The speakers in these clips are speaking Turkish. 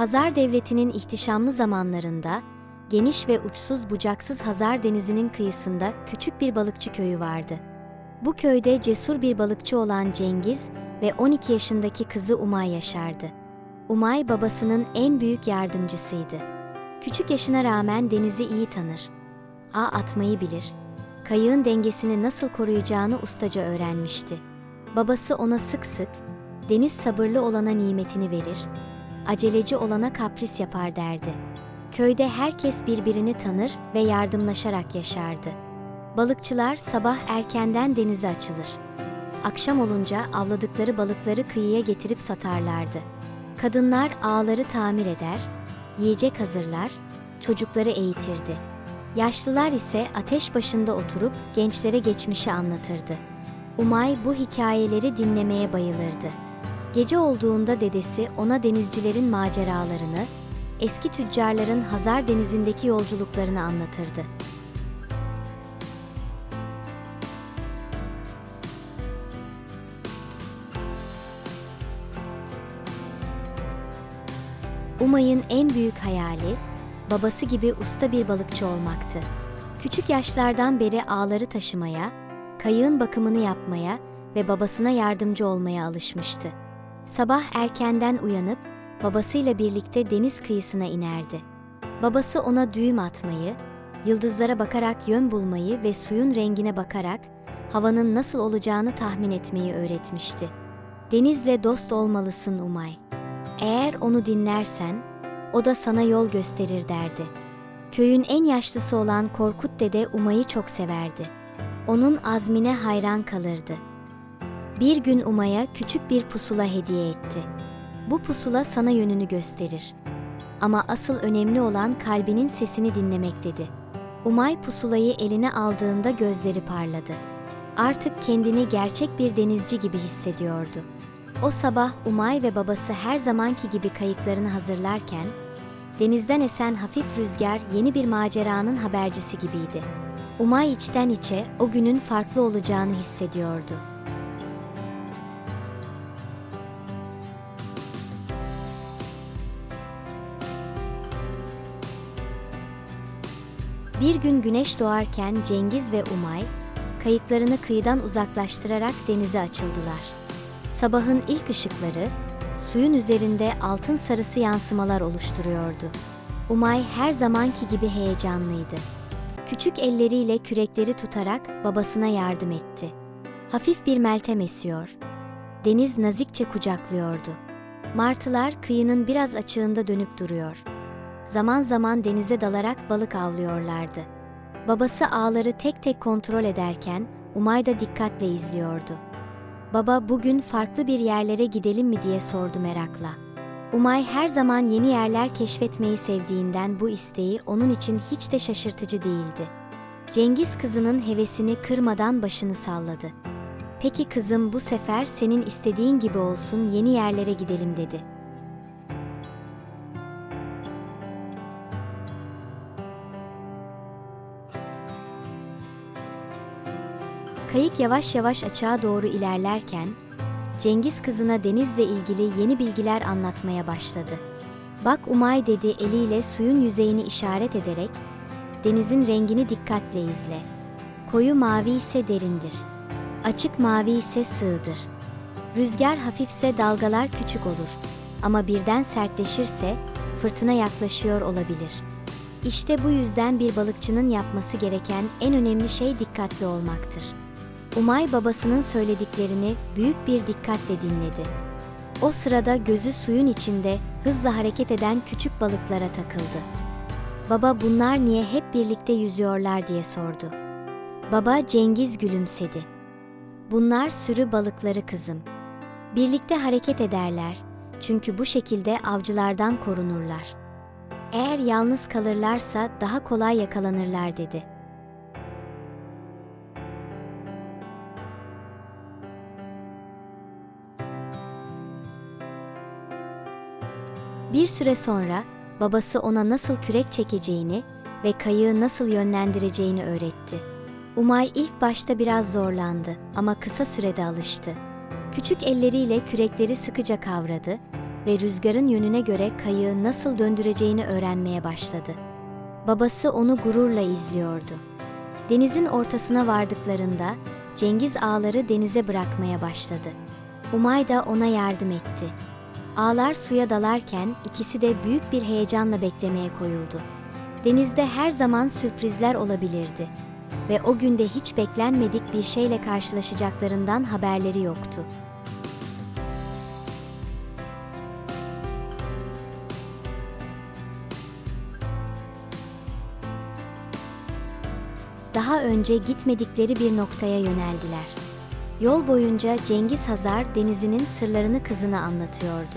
Hazar Devleti'nin ihtişamlı zamanlarında, geniş ve uçsuz bucaksız Hazar Denizi'nin kıyısında küçük bir balıkçı köyü vardı. Bu köyde cesur bir balıkçı olan Cengiz ve 12 yaşındaki kızı Umay yaşardı. Umay babasının en büyük yardımcısıydı. Küçük yaşına rağmen denizi iyi tanır. Ağ atmayı bilir. Kayığın dengesini nasıl koruyacağını ustaca öğrenmişti. Babası ona sık sık, deniz sabırlı olana nimetini verir, aceleci olana kapris yapar derdi. Köyde herkes birbirini tanır ve yardımlaşarak yaşardı. Balıkçılar sabah erkenden denize açılır. Akşam olunca avladıkları balıkları kıyıya getirip satarlardı. Kadınlar ağları tamir eder, yiyecek hazırlar, çocukları eğitirdi. Yaşlılar ise ateş başında oturup gençlere geçmişi anlatırdı. Umay bu hikayeleri dinlemeye bayılırdı. Gece olduğunda dedesi ona denizcilerin maceralarını, eski tüccarların Hazar Denizi'ndeki yolculuklarını anlatırdı. Umay'ın en büyük hayali, babası gibi usta bir balıkçı olmaktı. Küçük yaşlardan beri ağları taşımaya, kayığın bakımını yapmaya ve babasına yardımcı olmaya alışmıştı. Sabah erkenden uyanıp babasıyla birlikte deniz kıyısına inerdi. Babası ona düğüm atmayı, yıldızlara bakarak yön bulmayı ve suyun rengine bakarak havanın nasıl olacağını tahmin etmeyi öğretmişti. Denizle dost olmalısın Umay. Eğer onu dinlersen, o da sana yol gösterir derdi. Köyün en yaşlısı olan Korkut dede Umay'ı çok severdi. Onun azmine hayran kalırdı. Bir gün Umay'a küçük bir pusula hediye etti. Bu pusula sana yönünü gösterir. Ama asıl önemli olan kalbinin sesini dinlemek dedi. Umay pusulayı eline aldığında gözleri parladı. Artık kendini gerçek bir denizci gibi hissediyordu. O sabah Umay ve babası her zamanki gibi kayıklarını hazırlarken, denizden esen hafif rüzgar yeni bir maceranın habercisi gibiydi. Umay içten içe o günün farklı olacağını hissediyordu. Bir gün güneş doğarken Cengiz ve Umay, kayıklarını kıyıdan uzaklaştırarak denize açıldılar. Sabahın ilk ışıkları, suyun üzerinde altın sarısı yansımalar oluşturuyordu. Umay her zamanki gibi heyecanlıydı. Küçük elleriyle kürekleri tutarak babasına yardım etti. Hafif bir meltem esiyor. Deniz nazikçe kucaklıyordu. Martılar kıyının biraz açığında dönüp duruyor. Zaman zaman denize dalarak balık avlıyorlardı. Babası ağları tek tek kontrol ederken Umay da dikkatle izliyordu. Baba bugün farklı bir yerlere gidelim mi diye sordu merakla. Umay her zaman yeni yerler keşfetmeyi sevdiğinden bu isteği onun için hiç de şaşırtıcı değildi. Cengiz kızının hevesini kırmadan başını salladı. Peki kızım bu sefer senin istediğin gibi olsun yeni yerlere gidelim dedi. Kayık yavaş yavaş açığa doğru ilerlerken, Cengiz kızına denizle ilgili yeni bilgiler anlatmaya başladı. Bak Umay dedi eliyle suyun yüzeyini işaret ederek, denizin rengini dikkatle izle. Koyu mavi ise derindir. Açık mavi ise sığdır. Rüzgar hafifse dalgalar küçük olur. Ama birden sertleşirse fırtına yaklaşıyor olabilir. İşte bu yüzden bir balıkçının yapması gereken en önemli şey dikkatli olmaktır. Umay babasının söylediklerini büyük bir dikkatle dinledi. O sırada gözü suyun içinde hızla hareket eden küçük balıklara takıldı. Baba bunlar niye hep birlikte yüzüyorlar diye sordu. Baba Cengiz gülümsedi. Bunlar sürü balıkları kızım. Birlikte hareket ederler çünkü bu şekilde avcılardan korunurlar. Eğer yalnız kalırlarsa daha kolay yakalanırlar dedi. Bir süre sonra babası ona nasıl kürek çekeceğini ve kayığı nasıl yönlendireceğini öğretti. Umay ilk başta biraz zorlandı ama kısa sürede alıştı. Küçük elleriyle kürekleri sıkıca kavradı, ve rüzgarın yönüne göre kayığı nasıl döndüreceğini öğrenmeye başladı. Babası onu gururla izliyordu. Denizin ortasına vardıklarında Cengiz ağları denize bırakmaya başladı. Umay da ona yardım etti. Ağlar suya dalarken ikisi de büyük bir heyecanla beklemeye koyuldu. Denizde her zaman sürprizler olabilirdi ve o günde hiç beklenmedik bir şeyle karşılaşacaklarından haberleri yoktu. Daha önce gitmedikleri bir noktaya yöneldiler. Yol boyunca Cengiz Hazar denizinin sırlarını kızına anlatıyordu.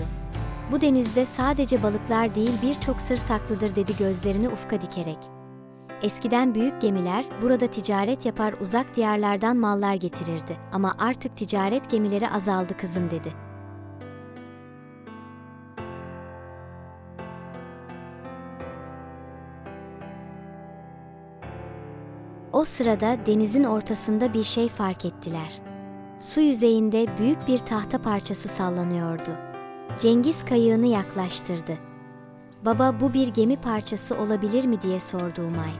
Bu denizde sadece balıklar değil birçok sır saklıdır dedi gözlerini ufka dikerek. Eskiden büyük gemiler burada ticaret yapar uzak diyarlardan mallar getirirdi ama artık ticaret gemileri azaldı kızım dedi. O sırada denizin ortasında bir şey fark ettiler. Su yüzeyinde büyük bir tahta parçası sallanıyordu. Cengiz kayığını yaklaştırdı. Baba bu bir gemi parçası olabilir mi diye sordu Umay.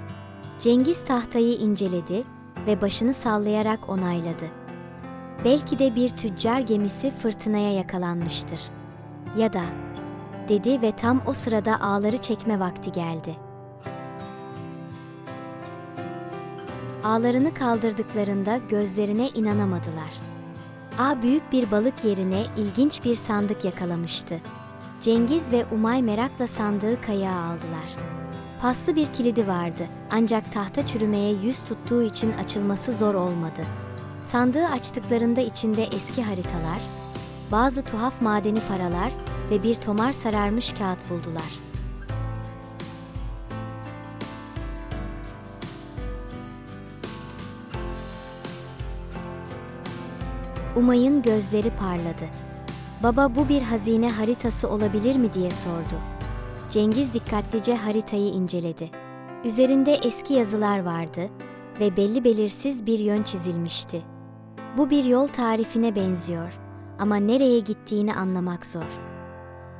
Cengiz tahtayı inceledi ve başını sallayarak onayladı. Belki de bir tüccar gemisi fırtınaya yakalanmıştır. Ya da, dedi ve tam o sırada ağları çekme vakti geldi. Ağlarını kaldırdıklarında gözlerine inanamadılar. Ağ büyük bir balık yerine ilginç bir sandık yakalamıştı. Cengiz ve Umay merakla sandığı kayağa aldılar. Paslı bir kilidi vardı ancak tahta çürümeye yüz tuttuğu için açılması zor olmadı. Sandığı açtıklarında içinde eski haritalar, bazı tuhaf madeni paralar ve bir tomar sararmış kağıt buldular. Umay'ın gözleri parladı. Baba bu bir hazine haritası olabilir mi diye sordu. Cengiz dikkatlice haritayı inceledi. Üzerinde eski yazılar vardı ve belli belirsiz bir yön çizilmişti. Bu bir yol tarifine benziyor ama nereye gittiğini anlamak zor.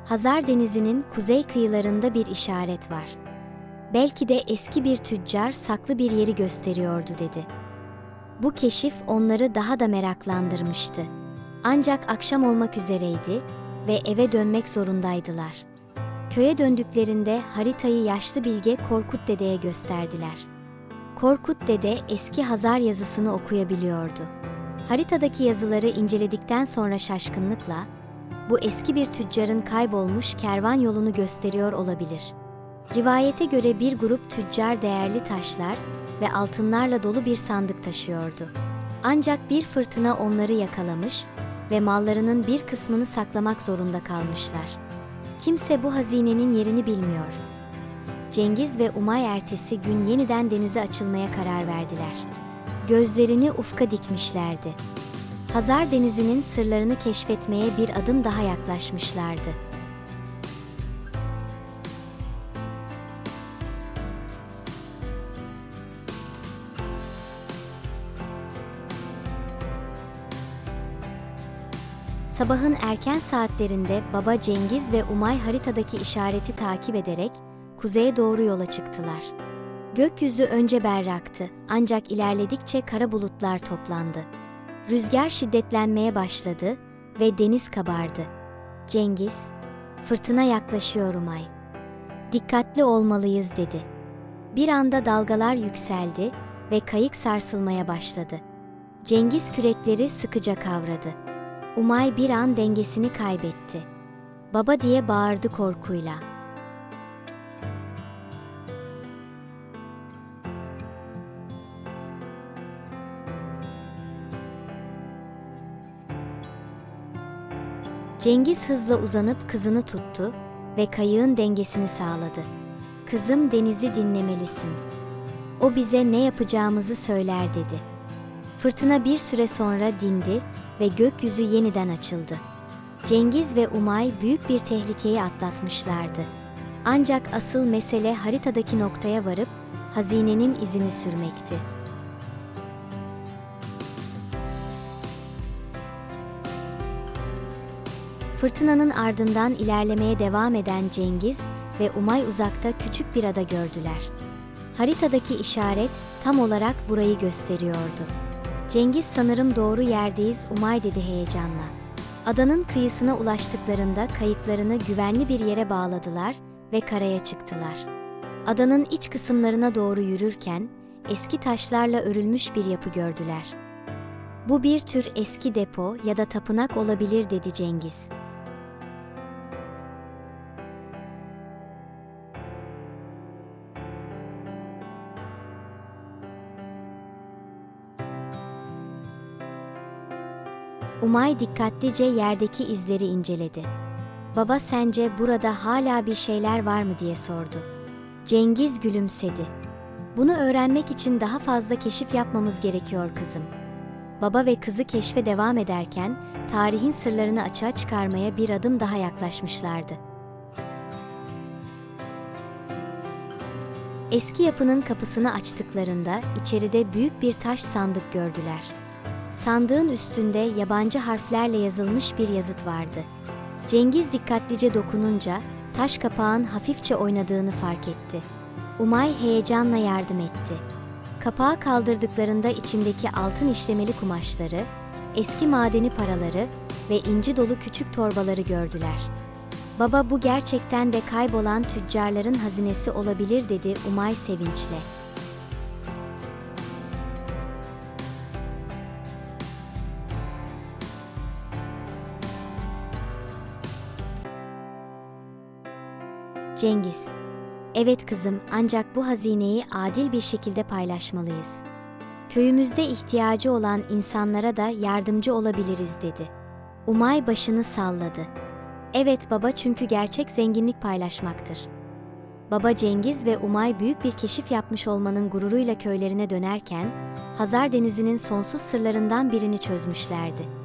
Hazar Denizi'nin kuzey kıyılarında bir işaret var. Belki de eski bir tüccar saklı bir yeri gösteriyordu dedi. Bu keşif onları daha da meraklandırmıştı. Ancak akşam olmak üzereydi ve eve dönmek zorundaydılar. Köye döndüklerinde haritayı yaşlı bilge Korkut Dede'ye gösterdiler. Korkut Dede eski Hazar yazısını okuyabiliyordu. Haritadaki yazıları inceledikten sonra şaşkınlıkla, bu eski bir tüccarın kaybolmuş kervan yolunu gösteriyor olabilir. Rivayete göre bir grup tüccar değerli taşlar ve altınlarla dolu bir sandık taşıyordu. Ancak bir fırtına onları yakalamış ve mallarının bir kısmını saklamak zorunda kalmışlar. Kimse bu hazinenin yerini bilmiyor. Cengiz ve Umay ertesi gün yeniden denize açılmaya karar verdiler. Gözlerini ufka dikmişlerdi. Hazar Denizi'nin sırlarını keşfetmeye bir adım daha yaklaşmışlardı. Sabahın erken saatlerinde baba Cengiz ve Umay haritadaki işareti takip ederek kuzeye doğru yola çıktılar. Gökyüzü önce berraktı ancak ilerledikçe kara bulutlar toplandı. Rüzgar şiddetlenmeye başladı ve deniz kabardı. Cengiz, fırtına yaklaşıyor Umay. Dikkatli olmalıyız dedi. Bir anda dalgalar yükseldi ve kayık sarsılmaya başladı. Cengiz kürekleri sıkıca kavradı. Umay bir an dengesini kaybetti. Baba diye bağırdı korkuyla. Cengiz hızla uzanıp kızını tuttu ve kayığın dengesini sağladı. Kızım denizi dinlemelisin. O bize ne yapacağımızı söyler dedi. Fırtına bir süre sonra dindi ve gökyüzü yeniden açıldı. Cengiz ve Umay büyük bir tehlikeyi atlatmışlardı. Ancak asıl mesele haritadaki noktaya varıp hazinenin izini sürmekti. Fırtınanın ardından ilerlemeye devam eden Cengiz ve Umay uzakta küçük bir ada gördüler. Haritadaki işaret tam olarak burayı gösteriyordu. Cengiz sanırım doğru yerdeyiz Umay dedi heyecanla. Adanın kıyısına ulaştıklarında kayıklarını güvenli bir yere bağladılar ve karaya çıktılar. Adanın iç kısımlarına doğru yürürken eski taşlarla örülmüş bir yapı gördüler. Bu bir tür eski depo ya da tapınak olabilir dedi Cengiz. Umay dikkatlice yerdeki izleri inceledi. Baba sence burada hala bir şeyler var mı diye sordu. Cengiz gülümsedi. Bunu öğrenmek için daha fazla keşif yapmamız gerekiyor kızım. Baba ve kızı keşfe devam ederken tarihin sırlarını açığa çıkarmaya bir adım daha yaklaşmışlardı. Eski yapının kapısını açtıklarında içeride büyük bir taş sandık gördüler. Sandığın üstünde yabancı harflerle yazılmış bir yazıt vardı. Cengiz dikkatlice dokununca taş kapağın hafifçe oynadığını fark etti. Umay heyecanla yardım etti. Kapağı kaldırdıklarında içindeki altın işlemeli kumaşları, eski madeni paraları ve inci dolu küçük torbaları gördüler. Baba bu gerçekten de kaybolan tüccarların hazinesi olabilir dedi Umay sevinçle. Cengiz Evet kızım, ancak bu hazineyi adil bir şekilde paylaşmalıyız. Köyümüzde ihtiyacı olan insanlara da yardımcı olabiliriz dedi. Umay başını salladı. Evet baba çünkü gerçek zenginlik paylaşmaktır. Baba Cengiz ve Umay büyük bir keşif yapmış olmanın gururuyla köylerine dönerken, Hazar Denizi'nin sonsuz sırlarından birini çözmüşlerdi.